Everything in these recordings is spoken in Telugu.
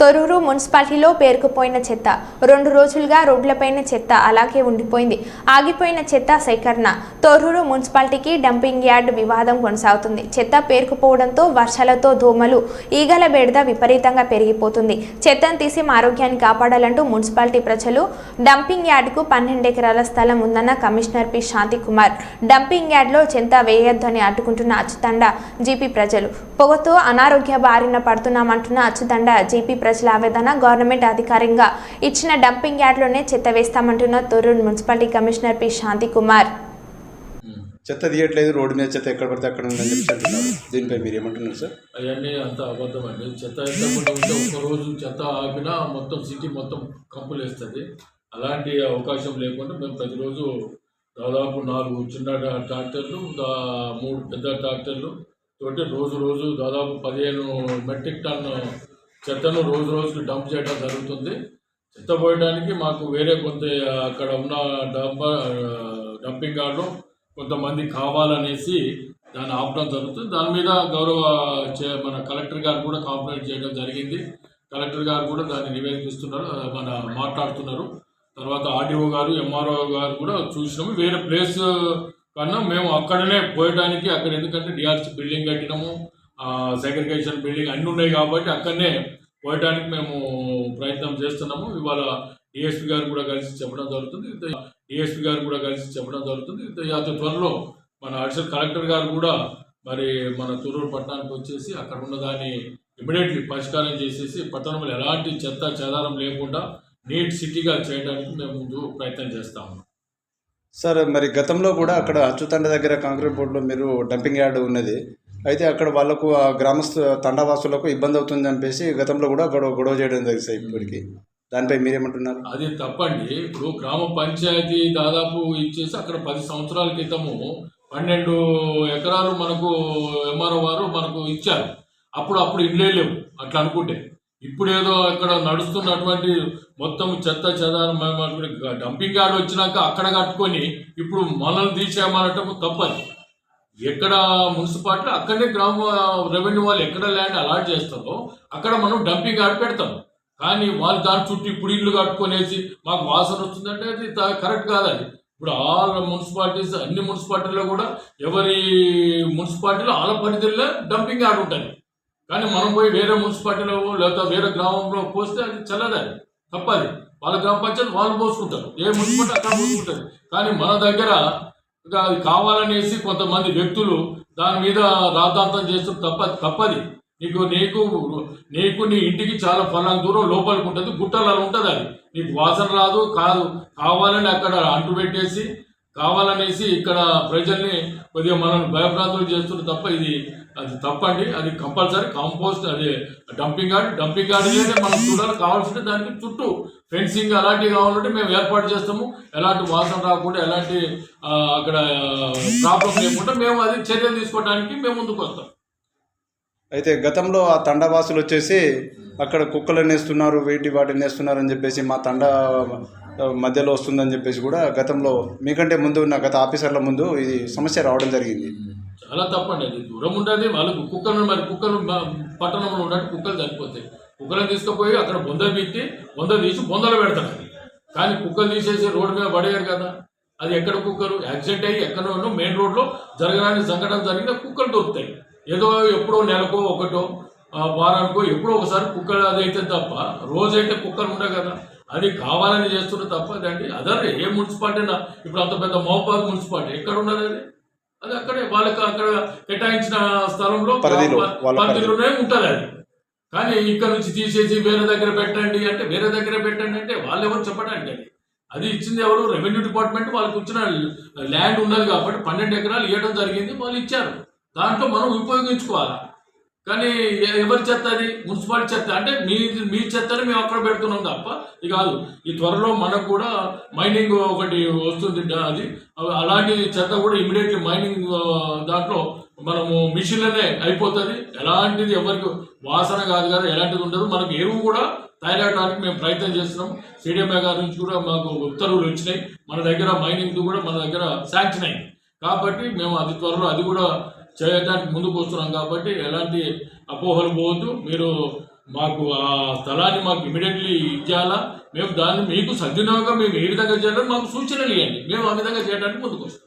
తొర్రూరు మున్సిపాలిటీలో పేరుకుపోయిన చెత్త. రెండు రోజులుగా రోడ్లపైన చెత్త అలాగే ఉండిపోయింది. ఆగిపోయిన చెత్త సేకరణ. తొరూరు మున్సిపాలిటీకి డంపింగ్ యార్డ్ వివాదం కొనసాగుతుంది. చెత్త పేరుకుపోవడంతో వర్షాలతో దోమలు ఈగల బెడద విపరీతంగా పెరిగిపోతుంది. చెత్తను తీసి మా ఆరోగ్యాన్ని కాపాడాలంటూ మున్సిపాలిటీ ప్రజలు డంపింగ్ యార్డ్కు పన్నెండు ఎకరాల స్థలం ఉందన్న commissioner P. Shanti Kumar dumping యార్డ్లో చెత్త వేయొద్దని అడ్డుకుంటున్న అచ్చుతండ జీపీ ప్రజలు. పొగతో అనారోగ్య బారిన పడుతున్నామంటున్న అచ్చుతండ జీపీ ప్రజల ఆవేదన గవర్నమెంట్ అధికారికంగా ఇచ్చిన డంపింగ్ యార్డ్లోనే చెత్త వేస్తామంటున్న Torrur municipality commissioner P. Shanti Kumar చెత్త తీయట్లేదు రోడ్డు మీద చెత్త ఎక్కడ పడితే అక్కడ ఉందని చెప్పి అంటున్నారు. దీనిపై మీరు ఏమంటున్నారు సార్? అవన్నీ అంత అబద్ధం అండి చెత్త ఎత్తకుండా ఉంటే ఒక్క రోజు చెత్త ఆపినా మొత్తం సిటీ మొత్తం కంపులు వేస్తుంది అలాంటి అవకాశం లేకుండా మేము ప్రతిరోజు దాదాపు నాలుగు చిన్న ట్రా- ట్రాక్టర్లు మూడు పెద్ద ట్రాక్టర్లు తోటి రోజు రోజు దాదాపు పదిహేను మెట్రిక్ టన్ చెత్తను రోజు రోజుకి డంప్ చేయడం జరుగుతుంది. చెత్త పోయడానికి మాకు వేరే కొంత అక్కడ ఉన్న డంప డంపింగ్ యార్డ్లో కొంతమంది కావాలనేసి దాన్ని ఆపడం జరుగుతుంది. దాని మీద గౌరవ చే- మన కలెక్టర్ గారు కూడా కాంప్లైంట్ చేయడం జరిగింది. కలెక్టర్ గారు కూడా దాన్ని నివేదిస్తున్నారు మన మాట్లాడుతున్నారు. తర్వాత ఆర్డీఓ గారు ఎంఆర్ఓ గారు కూడా చూసినాము. వేరే ప్లేస్ కన్నా మేము అక్కడనే పోయడానికి అక్కడ ఎందుకంటే డిఆర్సీ బిల్డింగ్ కట్టినాము. సెగ్రిగేషన్ బిల్డింగ్ అన్నీ ఉన్నాయి కాబట్టి అక్కడనే పోయడానికి మేము ప్రయత్నం చేస్తున్నాము. ఇవాళ డిఎస్పీ గారు కూడా కలిసి చెప్పడం జరుగుతుంది. డిఎస్పీ గారు కూడా కలిసి చెప్పడం జరుగుతుంది. అతి త్వరలో మన అడిషనల్ కలెక్టర్ గారు కూడా మరి మన తూరూరు పట్టణానికి వచ్చేసి అక్కడ ఉన్న దాన్ని ఇమీడియట్లీ పరిష్కారం చేసేసి పట్టణంలో ఎలాంటి చెత్త చెదారం లేకుండా నీట్ సిటీగా చేయడానికి మేము ముందు ప్రయత్నం చేస్తాము సార్ మరి గతంలో కూడా అక్కడ అచ్చుతండ దగ్గర కాంక్రీట్ బోర్డులో మీరు డంపింగ్ యార్డ్ ఉన్నది. అయితే అక్కడ వాళ్ళకు ఆ గ్రామస్తు తండావాసులకు ఇబ్బంది అవుతుంది అనిపేసి గతంలో కూడా గొడవ గొడవ చేయడం జరిగింది ఇప్పటికి. దానిపై మీరేమంటున్నారు? అది తప్పండి. ఇప్పుడు గ్రామ పంచాయతీ దాదాపు ఇచ్చేసి అక్కడ పది సంవత్సరాల క్రితము పన్నెండు ఎకరాలు మనకు ఎంఆర్ఓ వారు మనకు ఇచ్చారు. అప్పుడు అప్పుడు ఇళ్ళే లేవు అట్లా అనుకుంటే. ఇప్పుడు ఏదో ఇక్కడ నడుస్తున్నటువంటి మొత్తం చెత్త చెదారం డంపింగ్ యార్డ్ వచ్చినాక అక్కడ కట్టుకొని ఇప్పుడు మనల్ని తీసేయమనటం తప్పదు. ఎక్కడ మున్సిపాలిటీ అక్కడనే గ్రామ రెవెన్యూ వాళ్ళు ఎక్కడ ల్యాండ్ అలాట్ చేస్తారో అక్కడ మనం డంపింగ్ యార్డ్ పెడతాం. కానీ వాళ్ళు దాని చుట్టూ ఇప్పుడు ఇల్లు కట్టుకొనేసి మాకు వాసన వస్తుందంటే అది కరెక్ట్ కాదు అది ఇప్పుడు ఆల్ మున్సిపాలిటీస్ అన్ని మున్సిపాలిటీలో కూడా ఎవరి మున్సిపాలిటీలో ఆల పరిధిలో డంపింగ్ యార్డ్ ఉంటుంది. కానీ మనం పోయి వేరే మున్సిపాలిటీలో లేకపోతే వేరే గ్రామంలో పోస్తే అది చల్లదని తప్పది. వాళ్ళ గ్రామ పంచాయతీ వాళ్ళు పోసుకుంటారు. ఏ మున్సిపాలిటీ అక్కడ పోసుకుంటారు కానీ మన దగ్గర ఇంకా అది కావాలనేసి కొంతమంది వ్యక్తులు దాని మీద రాద్ధాంతం చేస్తారు తప్ప తప్పది. నీకు నీకు నీకు నీ ఇంటికి చాలా ఫలానా దూరం లోపలికి ఉంటుంది గుట్టలలో ఉంటుంది అది. నీకు వాసన రాదు కాదు. కావాలని అక్కడ అంటు పెట్టేసి కావాలనేసి ఇక్కడ ప్రజల్ని కొద్దిగా మనం భయభ్రాంతులు చేస్తున్న తప్ప ఇది అది తప్పండి. అది కంపల్సరీ కాంపోస్ట్ అది డంపింగ్ యార్డ్ డంపింగ్ గార్డ్ అయితే మనం చూడాలి. కావాల్సింటే దానికి చుట్టూ ఫెన్సింగ్ అలాంటివి కావాలంటే మేము ఏర్పాటు చేస్తాము. ఎలాంటి వాసన రాకుండా ఎలాంటి అక్కడ ప్రాబ్లం లేకుండా మేము అది చర్యలు తీసుకోవడానికి మేము ముందుకు వస్తాం. అయితే గతంలో ఆ తండవాసులు వచ్చేసి అక్కడ కుక్కలు నేస్తున్నారు వేటి వాటిని నేస్తున్నారు అని చెప్పేసి మా తండ మధ్యలో వస్తుందని చెప్పేసి కూడా గతంలో మీకంటే ముందు ఉన్న గత ఆఫీసర్ల ముందు ఇది సమస్య రావడం జరిగింది. చాలా తప్పండి. అది దూరం ఉండదు. వాళ్ళకు కుక్కలు మరి కుక్కలు పట్టణంలో ఉన్నట్టు కుక్కలు చనిపోతాయి. కుక్కలను తీసుకుపోయి అక్కడ బొంద పెట్టి బొంద తీసి బొందలు పెడతారు. అది కానీ కుక్కలు తీసేసి రోడ్డు మీద పడేయారు కదా. అది ఎక్కడ కుక్కలు? యాక్సిడెంట్ అయ్యి ఎక్కడో మెయిన్ రోడ్లో జరగడానికి సంఘటన జరిగిన కుక్కలు దొరుకుతాయి. ఏదో ఎప్పుడో నెలకో ఒకటో వారానికో ఎప్పుడో ఒకసారి కుక్కలు అది అయితే తప్ప రోజైతే కుక్కలు ఉండవు కదా. అది కావాలని చేస్తున్న తప్ప అదండి అదే ఏ మున్సిపాలిటీ అయినా ఇప్పుడు అంత పెద్ద మహబాద్ మున్సిపాలిటీ ఎక్కడ ఉన్నది అది? అది అక్కడే వాళ్ళకి అక్కడ కేటాయించిన స్థలంలో పరిధిలోనే ఉంటుంది అది. కానీ ఇక్కడ నుంచి తీసేసి వేరే దగ్గర పెట్టండి అంటే వేరే దగ్గర పెట్టండి అంటే వాళ్ళు ఎవరు చెప్పడానికి అది? అది ఇచ్చింది ఎవరు? రెవెన్యూ డిపార్ట్మెంట్ వాళ్ళకి ఇచ్చిన ల్యాండ్ ఉన్నది కాబట్టి పన్నెండు ఎకరాలు ఇవ్వడం జరిగింది వాళ్ళు ఇచ్చారు. దాంట్లో మనం ఉపయోగించుకోవాలి? కానీ ఎవరి చెత్త అది? మున్సిపాలిటీ చెత్త. అంటే మీ మీ చెత్తని మేము అక్కడ పెడుతున్నాం తప్ప ఇది కాదు. ఈ త్వరలో మనకు కూడా మైనింగ్ ఒకటి వస్తుంది అది. అలాంటి చెత్త కూడా ఇమీడియట్లీ మైనింగ్ దాంట్లో మనము మిషన్లనే అయిపోతుంది. ఎలాంటిది ఎవరికి వాసన కాదు కదా ఎలాంటిది ఉండదు. మనకు ఎరువు కూడా తయారవడానికి మేము ప్రయత్నం చేస్తున్నాం. సిడిఎంఏ గారి నుంచి కూడా మాకు ఉత్తర్వులు వచ్చినాయి. మన దగ్గర మైనింగ్ కూడా మన దగ్గర శాంక్షన్ అయింది. కాబట్టి మేము అది త్వరలో అది కూడా చేయడానికి ముందుకు వస్తున్నాం కాబట్టి ఎలాంటి అపోహలు పోవద్దు. మీరు మాకు ఆ స్థలాన్ని మాకు ఇమీడియట్లీ ఇచ్చేయాలా? మేము దాన్ని మీకు సద్వినియోగం మేము ఏ విధంగా చేయాలని మాకు సూచనలు ఇవ్వండి. మేము ఆ విధంగా చేయడానికి ముందుకు వస్తాం.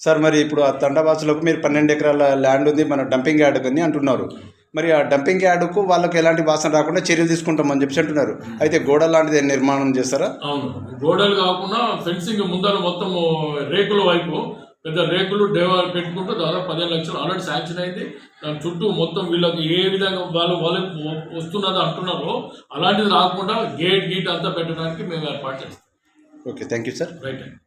సార్ మరి ఇప్పుడు ఆ తండవాసులకు మీరు పన్నెండు ఎకరాల ల్యాండ్ ఉంది మన డంపింగ్ యార్డ్ అని అంటున్నారు. మరి ఆ డంపింగ్ యార్డుకు వాళ్ళకి ఎలాంటి వాసన రాకుండా చర్యలు తీసుకుంటామని చెప్పి అంటున్నారు. అయితే గోడ లాంటిది నిర్మాణం చేస్తారా? అవును. గోడలు కాకుండా ఫెన్సింగ్ ముందర మొత్తం రేకుల వైపు పెద్ద రేకులు డేవర్ పెట్టుకుంటూ దాదాపు పదిహేను లక్షలు ఆల్రెడీ శాంక్షన్ అయింది. దాని చుట్టూ మొత్తం వీళ్ళకి ఏ విధంగా వాళ్ళు వాళ్ళకి వస్తున్నది అంటున్నారో అలాంటిది రాకుండా గేట్ గీట్ అంతా పెట్టడానికి మేము ఏర్పాటు చేస్తాం. Okay thank you sir. Right అండి.